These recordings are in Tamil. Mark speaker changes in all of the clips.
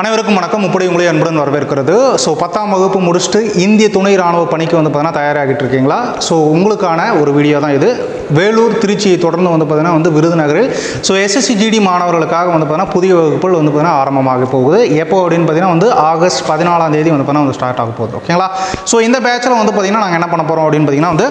Speaker 1: அனைவருக்கும் வணக்கம். இப்படி உங்களை அன்புடன் வரவேற்கிறது. ஸோ பத்தாம் வகுப்பு முடிச்சுட்டு இந்திய துணை ராணுவ பணிக்கு வந்து பார்த்தீங்கன்னா தயாராகிட்டு இருக்கீங்களா? ஸோ உங்களுக்கான ஒரு வீடியோ தான் இது. வேலூர் திருச்சியை தொடர்ந்து வந்து பார்த்தீங்கன்னா வந்து விருதுநகரில். ஸோ எஸ்எஸ்சி ஜிடி மாணவர்களுக்காக வந்து பார்த்தீங்கன்னா புதிய வகுப்புகள் வந்து பார்த்தீங்கன்னா ஆரம்பமாக போகுது. எப்போ அப்படின்னு பார்த்தீங்கன்னா வந்து ஆகஸ்ட் பதினாலாம் தேதி வந்து பார்த்தீங்கன்னா வந்து ஸ்டார்ட் ஆக போகுது. ஓகேங்களா ஸோ இந்த பேச்சில் வந்து பார்த்தீங்கன்னா நாங்கள் என்ன பண்ண போகிறோம் அப்படின்னு பார்த்தீங்கன்னா வந்து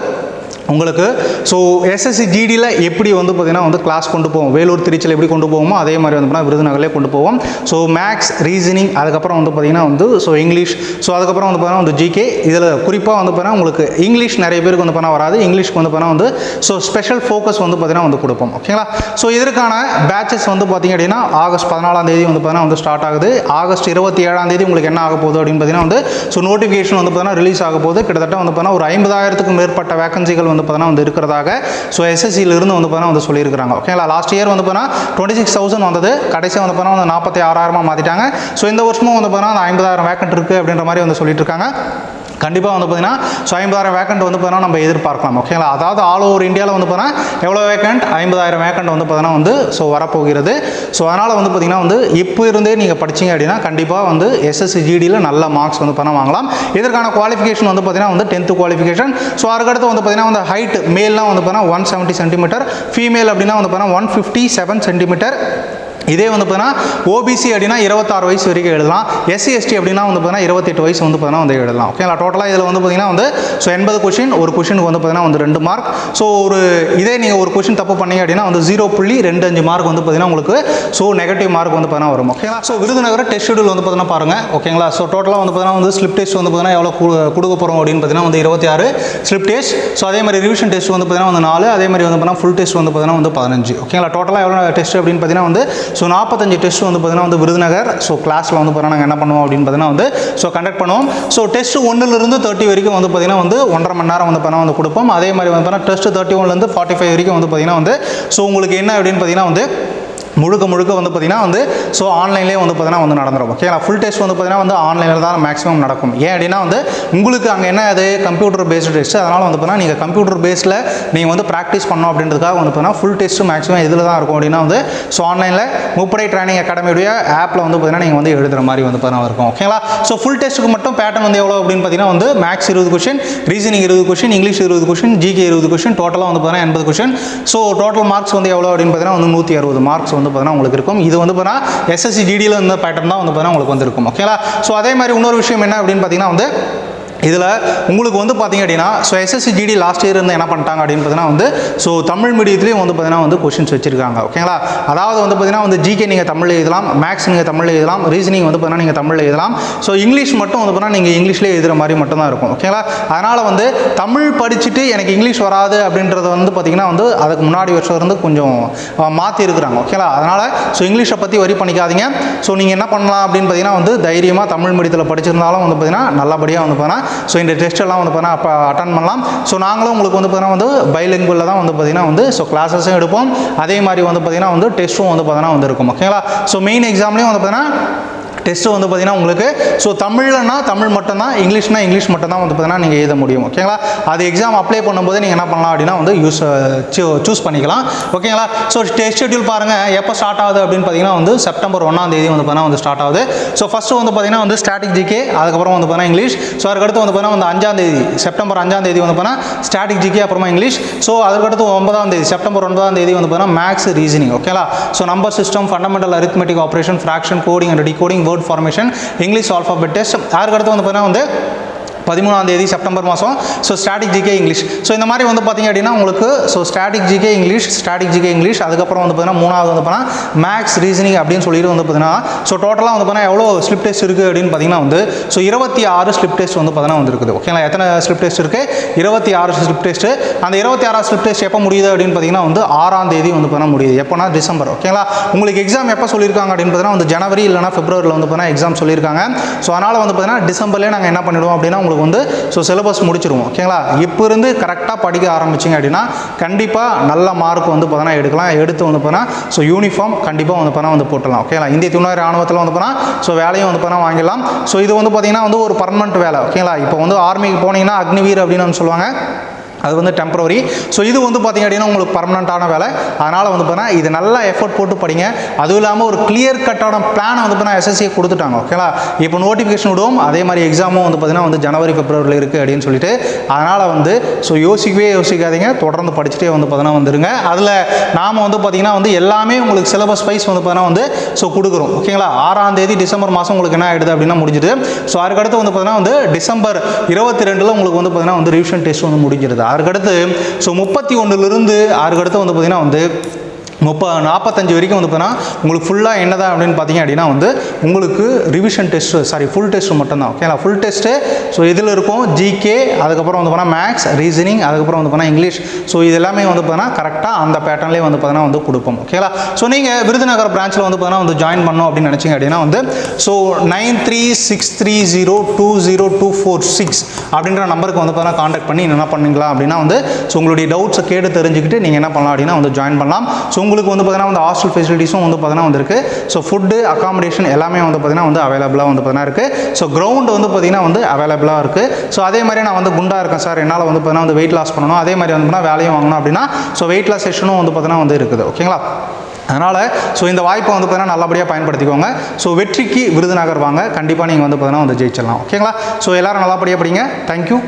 Speaker 1: உங்களுக்கு ஸோ எஸ்எஸ்சி ஜிடியில் எப்படி வந்து பார்த்திங்கன்னா வந்து கிளாஸ் கொண்டு போவோம் வேலூர் திருச்சியில் எப்படி கொண்டு போவோமோ அதே மாதிரி வந்து பார்த்தீங்கன்னா விருதுநகர்லேயே கொண்டு போவோம் ஸோ மேக்ஸ் ரீசனிங் அதுக்கப்புறம் வந்து பார்த்தீங்கன்னா வந்து ஸோ இங்கிலீஷ் ஸோ அதுக்கப்புறம் வந்து பார்த்தீங்கன்னா வந்து ஜிகே இதில் குறிப்பாக வந்து பார்த்தீங்கன்னா உங்களுக்கு இங்கிலீஷ் நிறைய பேருக்கு வந்து பண்ண வராது இங்கிலீஷ்க்கு வந்து பார்த்தீங்கன்னா வந்து ஸோ ஸ்பெஷல் ஃபோக்கஸ் வந்து பார்த்திங்கன்னா வந்து கொடுப்போம் ஓகேங்களா ஸோ இதற்கான பேட்சஸ் வந்து பார்த்திங்க அப்படின்னா ஆகஸ்ட் பதினாலாம் தேதி வந்து பார்த்தீங்கன்னா வந்து ஸ்டார்ட் ஆகுது ஆகஸ்ட் இருபத்தி ஏழாம் தேதி உங்களுக்கு என்ன ஆக போகுது அப்படின்னு பார்த்தீங்கன்னா வந்து ஸோ நோட்டிஃபிகேஷன் வந்து பார்த்தீங்கன்னா ரிலீஸ் ஆக போகுது கிட்டத்தட்ட வந்து பார்த்தீங்கன்னா ஒரு ஐம்பதாயிரத்துக்கும் மேற்பட்ட வேகன்சிகள் வந்து பார்த்தீங்கன்னா வந்து இருக்கிறதாக ஸோ எஸ்எஸ்சியிலிருந்து வந்து பார்த்தீங்கன்னா வந்து சொல்லியிருக்காங்க ஓகேங்களா லாஸ்ட் இயர் வந்து பார்த்தீங்கன்னா டுவெண்ட்டி சிக்ஸ் தௌசண்ட் வந்தது. கடைசியாக வந்து பார்த்தீங்கன்னா வந்து நாற்பத்தி ஆறாயிரமாக மாற்றிட்டாங்க ஸோ இந்த வருஷமும் வந்து பார்த்தீங்கன்னா அந்த ஐம்பதாயிரம் வேக்கண்ட் இருக்குது அப்படின்ற மாதிரி வந்து சொல்லிட்டு இருக்காங்க. கண்டிப்பாக வந்து பார்த்தீங்கன்னா ஸோ ஐம்பதாயிரம் வேக்கண்ட் வந்து பார்த்தீங்கன்னா நம்ம எதிர்பார்க்கலாம் ஓகேங்களா அதாவது ஆல் ஓவர் இந்தியாவில் வந்து பார்த்தீங்கன்னா எவ்வளோ வேக்கண்ட் ஐம்பதாயிரம் வேக்கண்ட் வந்து பார்த்தீங்கன்னா வந்து ஸோ வரப்போகிறது ஸோ அதனால் வந்து பார்த்தீங்கன்னா வந்து இப்போ இருந்தே நீங்கள் படிச்சீங்க அப்படின்னா கண்டிப்பாக வந்து எஸ்எஸ்சி ஜிடியில் நல்ல மார்க்ஸ் வந்து பண்ண வாங்கலாம் இதற்கான குவாலிஃபிகேஷன் வந்து பார்த்தீங்கன்னா வந்து டென்த்து குவாலிஃபிகேஷன் ஸோ அதுக்கடுத்து வந்து பார்த்தீங்கன்னா வந்து ஹைட் மேல்லாம் வந்து பார்த்தீங்கன்னா ஒன் செவன்ட்டி சென்டிமீட்டர் ஃபீமேல் அப்படின்னா வந்து பார்த்தீங்கன்னா ஒன் ஃபிஃப்டி செவன் சென்டிமீட்டர் இதே வந்து பார்த்தீங்கன்னா ஓபிசி அப்படின்னா இருபத்தாறு வயசு வரைக்கும் எழுதலாம் எஸ்சி எஸ்டி அப்படின்னா வந்து பார்த்தீங்கன்னா இருபத்தெட்டு வயசு வந்து பார்த்தீங்கன்னா வந்து எழுதலாம் ஓகேங்களா டோட்டலாக இதில் வந்து பார்த்தீங்கன்னா வந்து ஸோ எண்பது கொஷின் ஒரு கொஷினுக்கு வந்து பார்த்தீங்கன்னா வந்து ரெண்டு மார்க் ஸோ ஒரு இதே நீங்கள் ஒரு கொஷின் தப்பு பண்ணீங்க அப்படின்னா வந்து ஜீரோ புள்ளி ரெண்டு அஞ்சு மார்க் வந்து பார்த்தீங்கன்னா உங்களுக்கு ஸோ நெகட்டிவ் மார்க் வந்து பார்த்தீங்கன்னா வரும் ஓகேங்களா ஸோ விருதுநகர் டெஸ்ட் ஷெடியூல் வந்து பார்த்தீங்கன்னா பாருங்கள் ஓகேங்களா ஸோ டோட்டலாக வந்து பார்த்தீங்கன்னா வந்து ஸ்லிப் டெஸ்ட் வந்து பார்த்தீங்கன்னா எவ்வளோ கு- கொடுக்க போகிறோம் அப்படின்னு பார்த்தீங்கன்னா வந்து இருபத்தி ஆறு ஸ்லிப் டெஸ்ட் ஸோ அதே மாதிரி ரிவிஷன் டெஸ்ட் வந்து பார்த்தீங்கன்னா வந்து நாலு அதே மாதிரி வந்து பார்த்தீங்கன்னா ஃபுல் டெஸ்ட் வந்து பார்த்தீங்கன்னா வந்து பதினஞ்சு ஓகேங்களா டோட்டலாக எவ்வளோ டெஸ்ட் அப்படின்னு பார்த்தீங்கன்னா வந்து ஸோ நாற்பத்தஞ்சு டெஸ்ட் வந்து பார்த்தீங்கன்னா வந்து விருதுநகர். ஸோ கிளாஸில் வந்து பார்த்தீங்கன்னா நாங்கள் என்ன பண்ணுவோம் அப்படின்னு பார்த்தீங்கன்னா வந்து ஸோ கண்டக்ட் பண்ணுவோம். ஸோ டெஸ்ட் ஒன்றுலேருந்து தேர்ட்டி வரைக்கும் வந்து பார்த்தீங்கன்னா வந்து ஒன்றரை மணி நேரம் வந்து பார்த்தீங்கன்னா வந்து கொடுப்போம். அதே மாதிரி வந்து பார்த்தீங்கன்னா டெஸ்ட் தேர்ட்டி ஒன்லேருந்து ஃபார்ட்டி ஃபைவ் வரைக்கும் வந்து பார்த்தீங்கன்னா வந்து ஸோ உங்களுக்கு என்ன அப்படின்னு பார்த்தீங்கன்னா வந்து முழுக்க முழுக்க வந்து பார்த்தீங்கன்னா வந்து ஸோ ஆன்லைன்லேயே வந்து பார்த்தீங்கன்னா வந்து நடந்துடும் ஓகேங்களா ஃபுல் டெஸ்ட் வந்து பார்த்தீங்கன்னா வந்து ஆன்லைனில் தான் மேக்ஸிமம் நடக்கும். ஏன் அப்படின்னா வந்து உங்களுக்கு அங்கே என்ன அது? கம்ப்யூட்டர் பேஸ்டு டெஸ்ட் அதனால் வந்து பார்த்தீங்கன்னா நீங்கள் கம்ப்யூட்டர் பேஸில் நீங்கள் வந்து ப்ராக்டிஸ் பண்ணோம் அப்படின்றதுக்காக வந்து பார்த்தீங்கன்னா ஃபுல் டெஸ்ட் மேக்ஸிமம் இதில் தான் இருக்கும் அப்படின்னா வந்து ஸோ ஆன்லைனில் முப்படை ட்ரைனிங் அகாடமியுடைய ஆப்பில் வந்து பார்த்தீங்கன்னா நீங்கள் வந்து எழுதுகிற மாதிரி வந்து பார்த்தீங்கன்னா இருக்கும். ஓகேங்களா ஸோ ஃபுல் டெஸ்ட்டுக்கு மட்டும் பேட்டர்ன் வந்து எவ்வளோ அப்படின்னு பார்த்தீங்கன்னா வந்து மேக்ஸ் இருபது கொஷின் ரீசனிங் இருபது கொஷின் இங்கிலீஷ் இருபது கொஷின் ஜிகே இருபது கொஷின் டோட்டலாக வந்து பார்த்தீங்கன்னா எண்பது கொஷின் ஸோ டோட்டல் மார்க்ஸ் வந்து எவ்வளோ அப்படின்னு பார்த்தீங்கன்னா வந்து நூற்றி அறுபது மார்க்ஸ் வந்து பார்த்தீங்கன்னா உங்களுக்கு இருக்கும். இது வந்து பார்த்தீங்கன்னா எஸ்எஸ்சி ஜிடியில் இருந்த பேட்டர்ன் தான் வந்து பார்த்தீங்கன்னா உங்களுக்கு வந்து இருக்கும் ஓகேங்களா ஸோ அதே மாதிரி இன்னொரு விஷயம் என்ன அப்படின்னு பார்த்தீங்கன்னா வந்து இதில் உங்களுக்கு வந்து பார்த்தீங்க அப்படின்னா so SSC GD last year இருந்து என்ன பண்ணிட்டாங்க அப்படின்னு பார்த்தீங்கன்னா வந்து ஸோ தமிழ் மீடியத்துலேயும் வந்து பார்த்தீங்கன்னா வந்து கொஷின்ஸ் வச்சிருக்காங்க ஓகேங்களா அதாவது வந்து பார்த்தீங்கன்னா வந்து ஜிகே நீங்கள் தமிழ் எழுதலாம் மேக்ஸ் நீங்கள் தமிழில் எழுதலாம் ரீசனிங் வந்து பார்த்தீங்கன்னா நீங்கள் தமிழ் எழுதலாம் ஸோ இங்கிலீஷ் மட்டும் வந்து பார்த்தீங்கன்னா நீங்கள் இங்கிலீஷ்லேயே எழுதுகிற மாதிரி மட்டும் தான் இருக்கும் ஓகேங்களா அதனால் வந்து தமிழ் படிச்சுட்டு எனக்கு இங்கிலீஷ் வராது அப்படின்றத வந்து பார்த்தீங்கன்னா வந்து அதுக்கு முன்னாடி வருஷம் இருந்து கொஞ்சம் மாற்றி இருக்கிறாங்க ஓகேங்களா அதனால் ஸோ இங்கிலீஷை பற்றி வரி பண்ணிக்காதீங்க ஸோ நீங்கள் என்ன பண்ணலாம் அப்படின்னு பார்த்தீங்கன்னா வந்து தைரியமாக தமிழ் மீடியத்தில் படிச்சிருந்தாலும் வந்து பார்த்தீங்கன்னா நல்லபடியாக வந்து பார்த்தீங்கன்னா ஸோ இந்த டெஸ்ட் எல்லாம் வந்து பார்த்தீங்கன்னா அப்போ அட்டன் பண்ணலாம். ஸோ நாங்களும் உங்களுக்கு வந்து பார்த்தீங்கன்னா வந்து பைலிங்குவலில் தான் வந்து பார்த்தீங்கன்னா வந்து ஸோ கிளாஸஸும் எடுப்போம். அதே மாதிரி வந்து பார்த்தீங்கன்னா வந்து டெஸ்ட்டும் வந்து பார்த்தீங்கன்னா வந்து இருக்கும். ஓகேங்களா ஸோ மெயின் எக்ஸாம்லேயும் வந்து பார்த்தீங்கன்னா டெஸ்ட்டு வந்து பார்த்தீங்கன்னா உங்களுக்கு ஸோ தமிழ்னா தமிழ் மட்டும்தான் இங்கிலீஷ்னா இங்கிலீஷ் மட்டும்தான் வந்து பார்த்தீங்கன்னா நீங்கள் எழுத முடியும் ஓகேங்களா அது எக்ஸாம் அப்ளை பண்ணும்போது நீங்கள் என்ன பண்ணலாம் அப்படின்னா வந்து யூஸ் சூஸ் பண்ணிக்கலாம் ஓகேங்களா ஸோ டெஸ்ட் ஷெட்யூல் பாருங்கள் எப்போ ஸ்டார்ட் ஆகுது அப்படின்னு பார்த்தீங்கன்னா வந்து செப்டம்பர் ஒன்றாம் தேதி வந்து பார்த்தீங்கன்னா வந்து ஸ்டார்ட் ஆகுது. ஸோ ஃபஸ்ட்டு வந்து பார்த்தீங்கன்னா வந்து ஸ்டாட்டிக் ஜிகே அதுக்கப்புறம் வந்து பார்த்தீங்கன்னா இங்கிலீஷ். ஸோ அதுக்கடுத்து வந்து பார்த்தீங்கன்னா வந்து அஞ்சாம் தேதி செப்டம்பர் அஞ்சாம் தேதி வந்து பார்த்தீங்கன்னா ஸ்டாட்டிக் ஜிகே அப்புறமா இங்கிலீஷ். ஸோ அதுக்கடுத்து ஒன்பதாம் தேதி செப்டம்பர் ஒன்பதாம் தேதி வந்து பார்த்தீங்கன்னா மேக்ஸ் ரீசனிங் ஓகேங்களா so number system fundamental arithmetic operation fraction coding and decoding word formation English alphabet test அதுக்கடுத்து வந்து பார்த்தீங்கன்னா வந்து பதிமூணாம் தேதி செப்டம்பர் மாதம் so static GK English so இந்த மாதிரி வந்து பார்த்தீங்க அப்படின்னா உங்களுக்கு so static GK English static GK English அதுக்கப்புறம் வந்து பார்த்தீங்கன்னா மூணாவது வந்து பார்த்தீங்கன்னா மேக்ஸ் ரீசனிங் அப்படின்னு சொல்லிட்டு வந்து பார்த்தீங்கன்னா ஸோ டோட்டலாக வந்து பார்த்தீங்கன்னா எவ்வளோ ஸ்லிப் டெஸ்ட் இருக்குது அப்படின்னு பார்த்தீங்கன்னா வந்து ஸோ இருபத்தி ஆறு ஸ்லிப் டெஸ்ட் வந்து பார்த்தீங்கன்னா வந்து இருக்குது ஓகேங்களா எத்தனை ஸ்லிப் டெஸ்ட் இருக்குது இருபத்தி ஆறு ஸ்லிப் டெஸ்ட் அந்த இருபத்தி ஆறு ஸ்லிப் டெஸ்ட் எப்போ முடியுது அப்படின்னு பார்த்தீங்கன்னா வந்து ஆறாம் தேதி வந்து பார்த்தீங்கன்னா முடியுது. எப்போனா டிசம்பர். ஓகேங்களா உங்களுக்கு எக்ஸாம் எப்போ சொல்லியிருக்காங்க அப்படின்னு பார்த்தீங்கன்னா வந்து ஜனவரி இல்லைனா பிப்ரவரியில் வந்து பார்த்தீங்கன்னா எக்ஸாம் சொல்லியிருக்காங்க. ஸோ அதனால் வந்து பார்த்தீங்கன்னா டிசம்பர்லேயே நாங்கள் என்ன பண்ணிவிடுவோம் அப்படின்னா உங்களுக்கு வந்து ஸோ சிலபஸ் முடிச்சிருவோம். ஓகேங்களா இப்போ இருந்து கரெக்டாக படிக்க ஆரம்பிச்சிங்க அப்படின்னா கண்டிப்பாக நல்ல மார்க் வந்து பார்த்தீங்கன்னா எடுக்கலாம். எடுத்து வந்து பார்த்தீங்கன்னா ஸோ யூனிஃபார்ம் கண்டிப்பாக வந்து பார்த்தீங்கன்னா வந்து போட்டுடலாம். ஓகேங்களா இந்திய துணை ராணுவத்தில் வந்து பார்த்தீங்கன்னா ஸோ வேலையும் வந்து பார்த்தீங்கன்னா வாங்கிடலாம். ஸோ இது வந்து பார்த்தீங்கன்னா வந்து ஒரு பர்மனெண்ட் வேலை. ஓகேங்களா இப்போ வந்து ஆர்மிக்கு போனீங்கன்னா அக்னிவீர் அப்படின்னு சொல்லுவாங்க. அது வந்து டெம்பரவரி ஸோ இது வந்து பார்த்தீங்க அப்படின்னா உங்களுக்கு பர்மனண்ட்டான வேலை. அதனால் வந்து பார்த்தீங்கன்னா இது நல்லா எஃபர்ட் போட்டு படிங்க. அதுவும் இல்லாமல் ஒரு கிளியர் கட்டான பிளானை வந்து பார்த்தீங்கன்னா எஸ்எஸ்சி கொடுத்துட்டாங்க ஓகேங்களா இப்போ நோட்டிஃபிகேஷன் விடுவோம். அதே மாதிரி எக்ஸாமும் வந்து பார்த்தீங்கன்னா வந்து ஜனவரி பிப்ரவரியில் இருக்குது அப்படின்னு சொல்லிட்டு. அதனால் வந்து ஸோ யோசிக்கவே யோசிக்காதீங்க. தொடர்ந்து படிச்சுட்டே வந்து பார்த்தீங்கன்னா வந்துருங்க. அதில் நாம் வந்து பார்த்தீங்கன்னா வந்து எல்லாமே உங்களுக்கு சிலபஸ் வைஸ் வந்து பார்த்தீங்கன்னா வந்து ஸோ கொடுக்குறோம் ஓகேங்களா ஆறாம் தேதி டிசம்பர் மாதம் உங்களுக்கு என்ன ஆகிடுது அப்படின்னா முடிஞ்சுது. ஸோ அதுக்கடுத்து வந்து பார்த்தீங்கன்னா வந்து டிசம்பர் இருபத்தி ரெண்டில் உங்களுக்கு வந்து பார்த்தீங்கன்னா வந்து ரிவிஷன் டெஸ்ட் வந்து முடிஞ்சிருது. அதுக்கடுத்து ஸோ முப்பத்தி ஒன்றுலேருந்து அதுக்கடுத்து வந்து பார்த்திங்கன்னா வந்து முப்ப நாற்பத்தஞ்சு வரைக்கும் வந்து பார்த்தீங்கன்னா உங்களுக்கு ஃபுல்லாக என்னதான் அப்படின்னு பார்த்தீங்க அப்படின்னா வந்து உங்களுக்கு revision test sorry full test மட்டும்தான் ஓகேங்களா ஃபுல் டெஸ்ட்டு ஸோ இதில் இருக்கும் ஜிகே அதுக்கப்புறம் வந்து பார்த்தீங்கன்னா மேக்ஸ் ரீசனிங் அதுக்கப்புறம் வந்து பார்த்தீங்கன்னா இங்கிலீஷ் ஸோ இது எல்லாமே வந்து பார்த்தீங்கன்னா கரெக்டாக அந்த பேட்டர்ன்லேயே வந்து பார்த்தீங்கன்னா வந்து கொடுப்போம் ஓகேங்களா ஸோ நீங்கள் விருதுநகர் பிரான்ச்சில் வந்து பார்த்தீங்கன்னா வந்து ஜாயின் பண்ணோம் அப்படின்னு நினச்சிங்க அப்படின்னா வந்து so nine three six three zero two zero two four six அப்படின்ற நம்பருக்கு வந்து பார்த்தீங்கன்னா காண்டாக்ட் பண்ணி என்ன பண்ணீங்களா அப்படின்னா வந்து ஸோ உங்களுடைய டவுட்ஸை கேட்டு தெரிஞ்சுக்கிட்டு நீங்கள் என்ன பண்ணலாம் அப்படின்னா வந்து ஜாயின் பண்ணலாம். ஸோ உங்களுக்கு உங்களுக்கு வந்து பார்த்தீங்கன்னா வந்து ஹாஸ்டல் ஃபெசிலிட்டிஸும் வந்து பார்த்தீங்கன்னா வந்து ஸோ ஃபுட்டு அகாமடேஷன் எல்லாமே வந்து பார்த்தீங்கன்னா வந்து அவைலபிளாக வந்து பார்த்தீங்கன்னா இருக்குது ஸோ கிரவுண்ட் வந்து பார்த்தீங்கன்னா வந்து அவைலபிளாக இருக்குது ஸோ அதே மாதிரி நான் வந்து குண்டாக இருக்கேன் சார் என்னால் வந்து பார்த்தீங்கன்னா வந்து வெயிட் லாஸ் பண்ணணும் அதே மாதிரி வந்து பார்த்தீங்கன்னா வேலையும் வாங்கணும் அப்படின்னா ஸோ வெயிட் லாஸ் செஷனும் வந்து பார்த்தீங்கன்னா வந்து இருக்குது ஓகேங்களா அதனால் ஸோ இந்த வாய்ப்பை வந்து பார்த்தீங்கன்னா நல்லபடியாக பயன்படுத்திக்கோங்க ஸோ வெற்றிக்கு விருதுநகர் வாங்க கண்டிப்பாக நீங்கள் வந்து பார்த்தீங்கன்னா வந்து ஜெயிச்சிடலாம் ஓகேங்களா ஸோ எல்லோரும் நல்லபடியாக படிங்க தேங்க்யூ